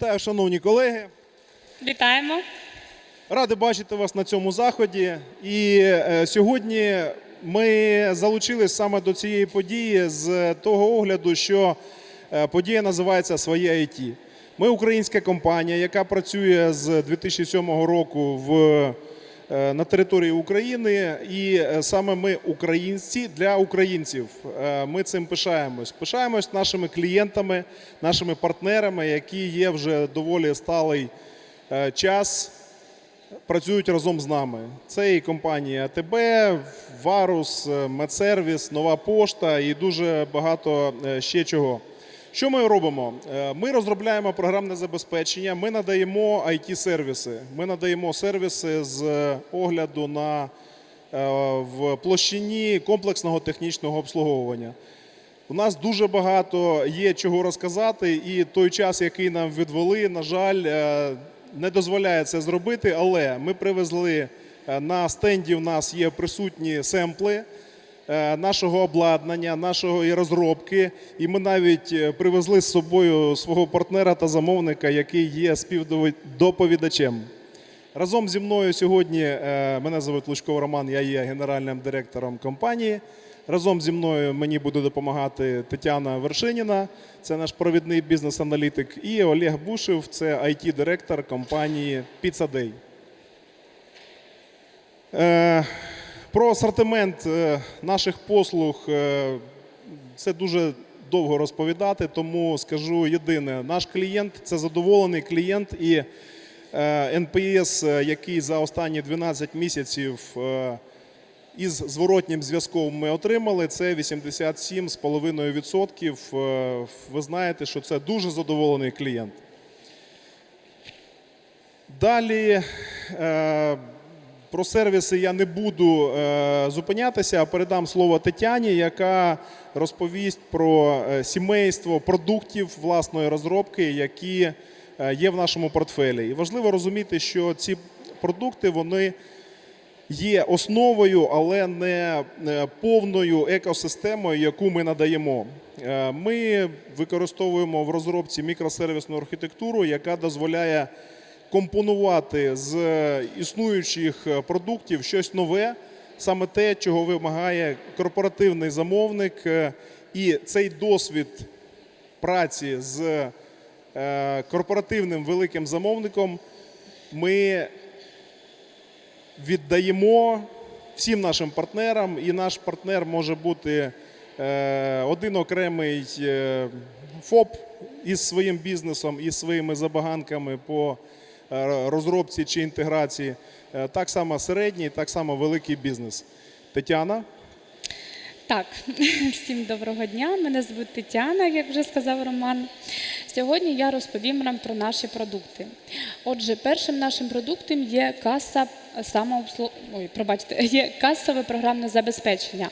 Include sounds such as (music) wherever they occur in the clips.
Вітаю, шановні колеги. Вітаємо. Ради бачити вас на цьому заході. І е, сьогодні ми залучились саме до цієї події з того огляду, що е, подія називається Своє IT. Ми українська компанія, яка працює з 2007 року в, на території України, і е, саме ми українці для українців. Е, Ми цим пишаємось. Пишаємось нашими клієнтами, нашими партнерами, які є вже доволі сталий е, час працюють разом з нами. Це і компанія АТБ, Варус, Медсервіс, Нова Пошта і дуже багато е, ще чого. Що ми робимо? Е, Ми розробляємо програмне забезпечення, ми надаємо it сервіси Ми надаємо сервіси з огляду на е, в площині комплексного технічного обслуговування. У нас дуже багато є чого розказати, і той час, який нам відвели, на жаль, е, не дозволяє це зробити. Але ми привезли е, на стенді. У нас є присутні семпли е, нашого обладнання, нашої розробки, і ми навіть е, привезли з собою свого партнера та замовника, який є співдоповідачем. Разом зі мною сьогодні е, мене звуть Лучков Роман, я є генеральним директором компанії. Разом зі мною мені буде допомагати Тетяна Вершиніна, це наш провідний бізнес-аналітик, і Олег Бушев, це IT-директор компанії Pizza Day. Про асортимент е, наших послуг е, це дуже довго розповідати, тому скажу єдине: наш клієнт це задоволений клієнт і е, е, який за останні 12 місяців із зворотнім зв'язком ми отримали, це 87,5%. Е, Ви знаєте, що це дуже задоволений клієнт. Далі про сервіси я не буду е, зупинятися, а передам слово Тетяні, яка розповість про е, сімейство продуктів власної розробки, які е, є в нашому портфелі. І важливо розуміти, що ці продукти вони є основою, але не повною екосистемою, яку ми надаємо. Ми використовуємо в розробці мікросервісну архітектуру, яка дозволяє компонувати з існуючих е, продуктів щось нове, саме те, чого вимагає корпоративний замовник. Е, І цей досвід праці з е, корпоративним великим замовником ми віддаємо всім нашим партнерам, і наш партнер може бути е, один окремий е, ФОП із своїм бізнесом, із своїми забаганками по е, розробці чи інтеграції, е, так само середній, так само великий бізнес. Тетяна. Так, (laughs) всім доброго дня. Мене звуть Тетяна, як вже сказав Роман. Сьогодні я розповім вам про наші продукти. Отже, першим нашим продуктом є каса самообслу... Ой, пробачте, (laughs) є касове програмне забезпечення.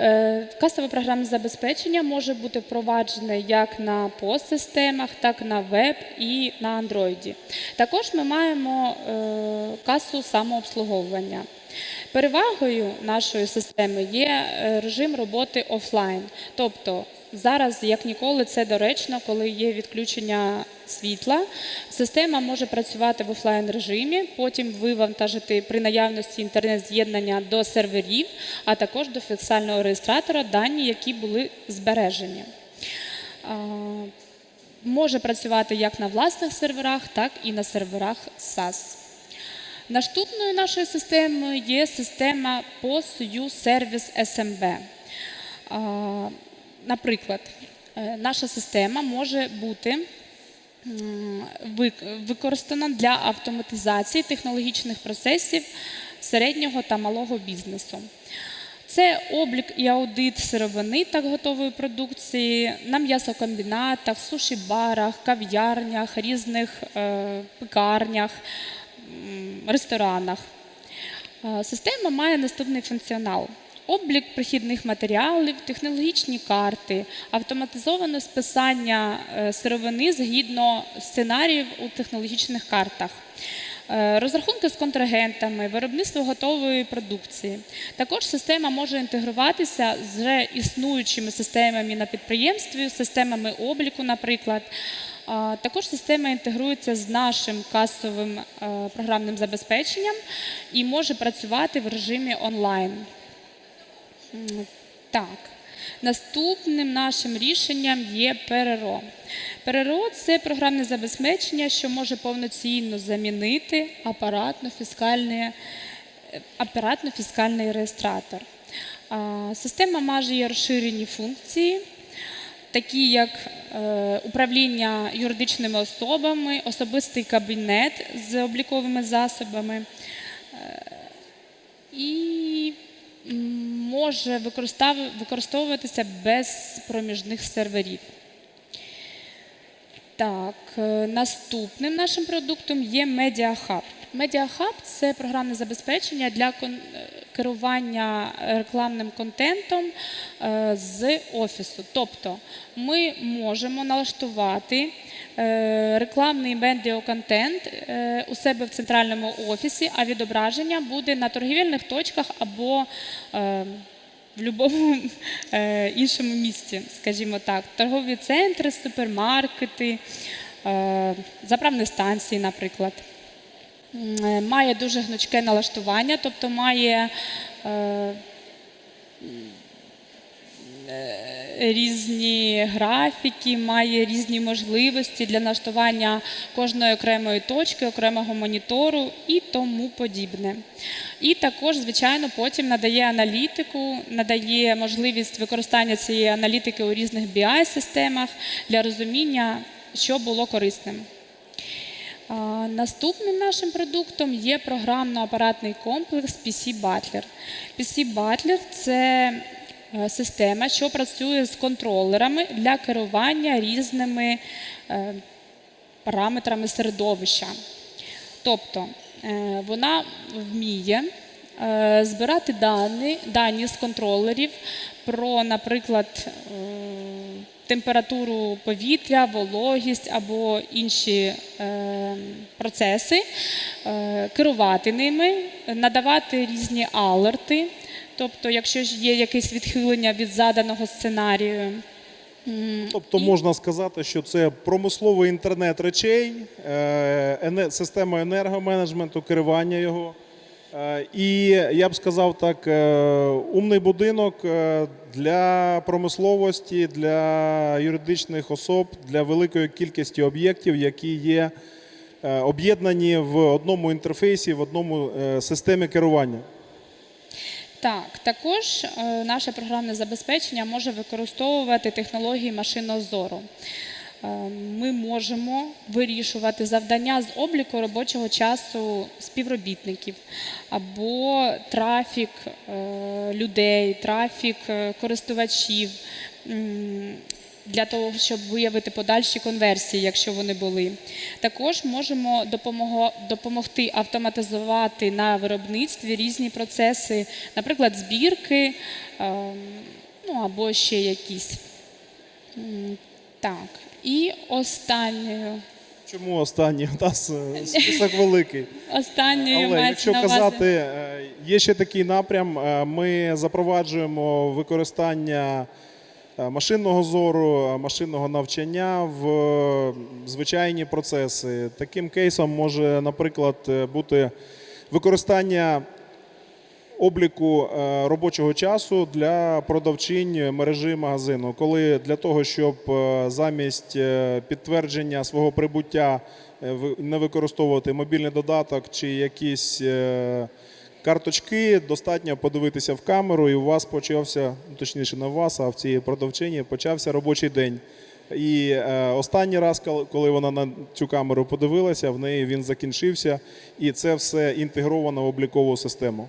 Е, Касове програмне забезпечення може бути впроваджене як на POS-системах, так на веб і на Android. Також ми маємо е, касу самообслуговування. Перевагою нашої системи є е, режим роботи офлайн. Тобто зараз, як ніколи, це доречно, коли є відключення світла. Система може працювати в офлайн режимі, потім вивантажити при наявності інтернет-з'єднання до серверів, а також до фіксального реєстратора дані, які були збережені. Може працювати як на власних серверах, так і на серверах SAS. Наступною нашою системою є система POS-U Service SMB. Наприклад, е, наша система може бути використана для автоматизації технологічних процесів середнього та малого бізнесу. Це облік і аудит сировини та готової продукції на м'ясокомбінатах, суші-барах, кав'ярнях, різних е, пекарнях, ресторанах. Е, Система має наступний функціонал: облік прихідних матеріалів, технологічні карти, автоматизоване списання е, сировини згідно сценаріїв у технологічних картах. Е, Розрахунки з контрагентами, виробництво готової продукції. Також система може інтегруватися з вже існуючими системами на підприємстві, системами обліку, наприклад, Також система інтегрується з нашим касовим е, програмним забезпеченням і може працювати в режимі онлайн. Так. Наступним нашим рішенням є ПРРО. ПРРО – це програмне забезпечення, що може повноцінно замінити апаратно-фіскальний, е, апаратно-фіскальний реєстратор. А, Система має розширені функції, такі як е, управління юридичними особами, особистий кабінет з обліковими засобами е, і може використовуватися без проміжних серверів. Так, е, наступним нашим продуктом є MediaHub. Медіахаб – це програмне забезпечення для керування рекламним контентом е, з офісу. Тобто ми можемо налаштувати е, рекламний медіаконтент е, у себе в центральному офісі, а відображення буде на торгівельних точках або в будь-якому іншому місці, скажімо так, торгові центри, супермаркети, заправні станції, наприклад. Е, Має дуже гнучке налаштування, тобто має е, е, різні графіки, має різні можливості для налаштування кожної окремої точки, окремого монітору і тому подібне. І також, звичайно, потім надає аналітику, надає можливість використання цієї аналітики у різних BI-системах для розуміння, що було корисним. Наступним нашим продуктом є програмно-апаратний комплекс PC Butler. PC Butler – це е, система, що працює з контролерами для керування різними е, параметрами середовища. Тобто е, вона вміє збирати дані, дані з контролерів про, наприклад, е, температуру повітря, вологість або інші е, процеси, е, керувати ними, надавати різні алерти. Тобто, якщо ж є якесь відхилення від заданого сценарію, Тобто можна сказати, що це промисловий інтернет речей, е, система енергоменеджменту, керування його. Е, І я б сказав так, е, умний будинок е, для промисловості, для юридичних особ, для великої кількості об'єктів, які є об'єднані в одному інтерфейсі, в одному системі керування. Так, також наше програмне забезпечення може використовувати технології машинного зору. Е, Ми можемо вирішувати завдання з обліку робочого часу співробітників або трафік е, людей, трафік е, користувачів для того, щоб виявити подальші конверсії, якщо вони були. Також можемо допомогти автоматизувати на виробництві різні процеси, наприклад, збірки ем, ну, або ще якісь. Так, і останньою. Чому останній? У нас е, список великий. Останньою Але якщо на казати, е, є ще такий напрям. е, Ми запроваджуємо використання машинного зору, машинного навчання в звичайні процеси. Таким кейсом може, наприклад, бути використання обліку е, робочого часу для продавчинь мережі магазину, коли для того, щоб е, замість е, підтвердження свого прибуття не використовувати мобільний додаток чи якісь карточки, достатньо подивитися в камеру, і у вас почався, ну, точніше, не у вас, а в цій продавчині почався робочий день. І останній раз, коли вона на цю камеру подивилася, в неї він закінчився, і це все інтегровано в облікову систему.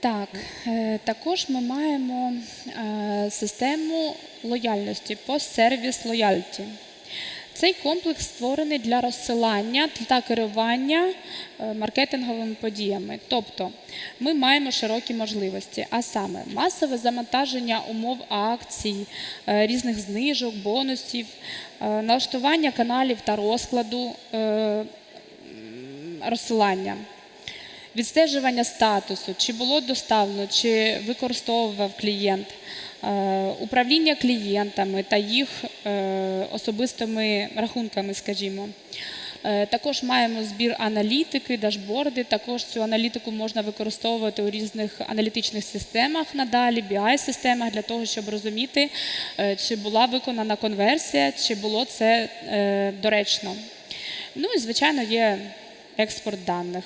Так, е, також ми маємо е, систему лояльності пост-сервіс лояльті. Цей комплекс створений для розсилання та керування е, маркетинговими подіями. Тобто ми маємо широкі можливості, а саме масове завантаження умов акцій, різних знижок, бонусів, налаштування каналів та розкладу розсилання відстежування статусу, чи було доставлено, чи використовував клієнт, е, управління клієнтами та їх е, особистими рахунками, скажімо. Е, Також маємо збір аналітики, дашборди. Також цю аналітику можна використовувати у різних аналітичних системах надалі, BI-системах для того, щоб розуміти, чи була виконана конверсія, чи було це доречно. Ну і звичайно є експорт даних.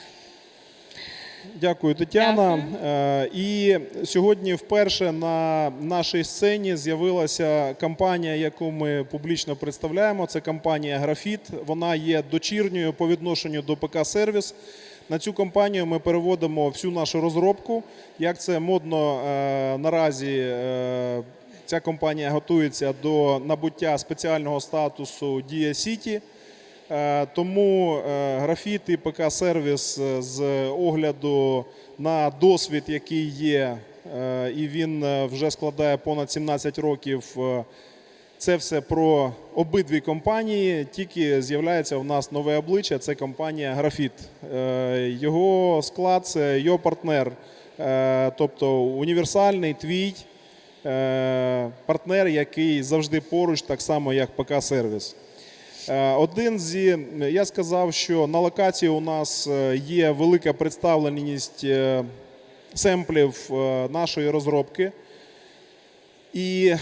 Дякую, Тетяна. Е, І сьогодні вперше на нашій сцені з'явилася компанія, яку ми публічно представляємо. Це компанія Графіт. Вона є дочірньою по відношенню до ПК Сервіс. На цю компанію ми переводимо всю нашу розробку. Як це модно е, наразі. е, Ця компанія готується до набуття спеціального статусу Дія Сіті. Е, Тому е, графіт і ПК сервіс е, з огляду на досвід, який є, і він вже складає понад 17 років. Це все про обидві компанії. Тільки з'являється у нас нове обличчя. Це компанія Графіт. Його склад це його партнер, тобто універсальний твій партнер, який завжди поруч, так само як ПК сервіс. Е, Один зі я сказав, що на локації у нас е, є велика представленість е, семплів нашої розробки. І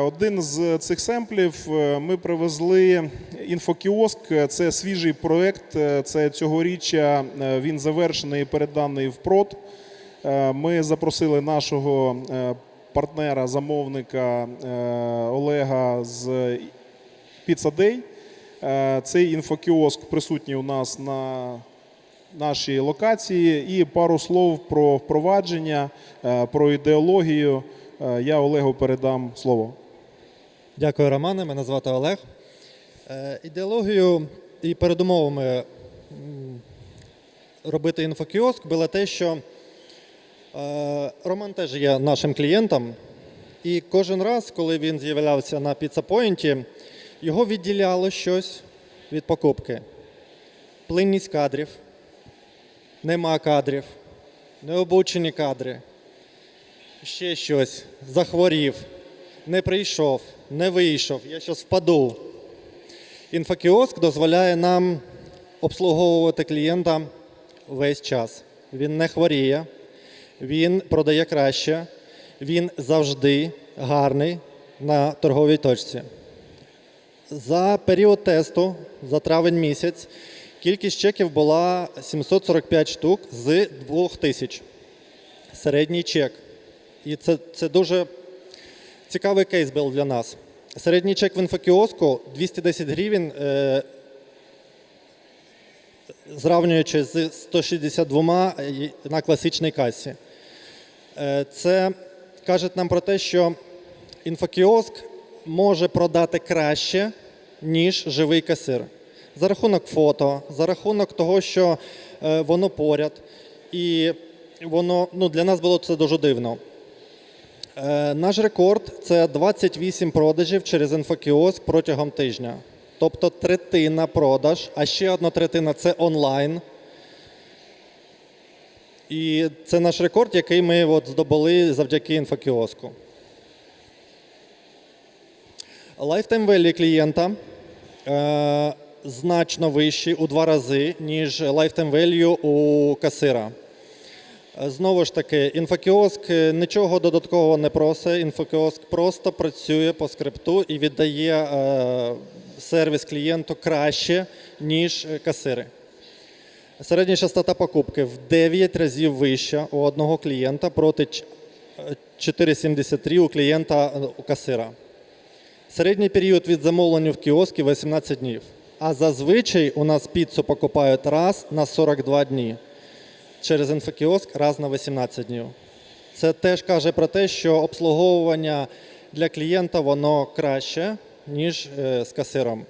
один з цих семплів ми привезли інфокіоск. Це свіжий проект. Це цьогоріччя він завершений і переданий в прод. Ми запросили нашого партнера, замовника е, Олега з Pizza. Е, Цей інфокіоск присутній у нас на нашій локації. І пару слов про впровадження, е, про ідеологію. Е, Я Олегу передам слово. Дякую, Романе. Мене звати Олег. Ідеологією і передумовами робити інфокіоск було те, що Роман теж є нашим клієнтом, і кожен раз, коли він з'являвся на піцапойнті, його відділяло щось від покупки. Плинність кадрів, нема кадрів, необучені кадри, ще щось, захворів, не прийшов, не вийшов, я зараз впаду. Інфокіоск дозволяє нам обслуговувати клієнта весь час. Він не хворіє, він продає краще, він завжди гарний на торговій точці. За період тесту, за травень місяць, кількість чеків була 745 штук з 2000. Середній чек. І це, це дуже цікавий кейс був для нас. Середній чек в інфокіоску 210 гривень, е, зравнюючи з 162 на класичній касі. Е, це каже нам про те, що інфокіоск може продати краще, ніж живий касир. За рахунок фото, за рахунок того, що е, воно поряд. І воно ну, для нас було це дуже дивно. Е, наш рекорд це 28 продажів через інфокіоск протягом тижня. Тобто третина продаж, а ще одна третина це онлайн. І це наш рекорд, який ми от здобули завдяки інфокіоску. Lifetime value клієнта е, значно вищий у два рази, ніж lifetime value у касира. Е, Знову ж таки, інфокіоск е, нічого додаткового не просить. Інфокіоск просто працює по скрипту і віддає е, сервіс клієнту краще, ніж е, касири. Середня частота покупки в 9 разів вища у одного клієнта проти е, 4,73 у клієнта у касира. Середній період від замовлення в кіоскі 18 днів. А зазвичай у нас піцу покупають раз на 42 дні. Через інфокіоск раз на 18 днів. Це теж каже про те, що обслуговування для клієнта воно краще, ніж е, з касиром.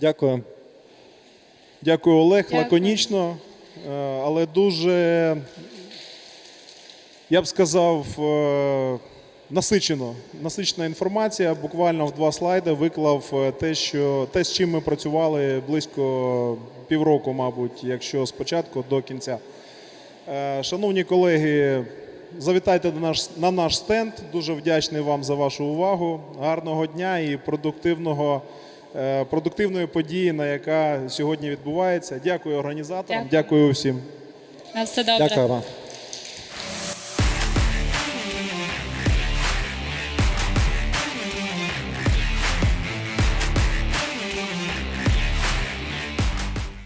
Дякую. Дякую, Олег. Дякую. Лаконічно, е, але дуже, я б сказав, е, насичено. Насичена інформація. Буквально в два слайди виклав е, те, що те, з чим ми працювали близько півроку, мабуть, якщо спочатку до кінця. Е, Шановні колеги, завітайте до наш, на наш стенд. Дуже вдячний вам за вашу увагу. Гарного дня і продуктивного, е, продуктивної події, на яка сьогодні відбувається. Дякую організаторам, Дякую. дякую всім. На все добре. Дякую вам.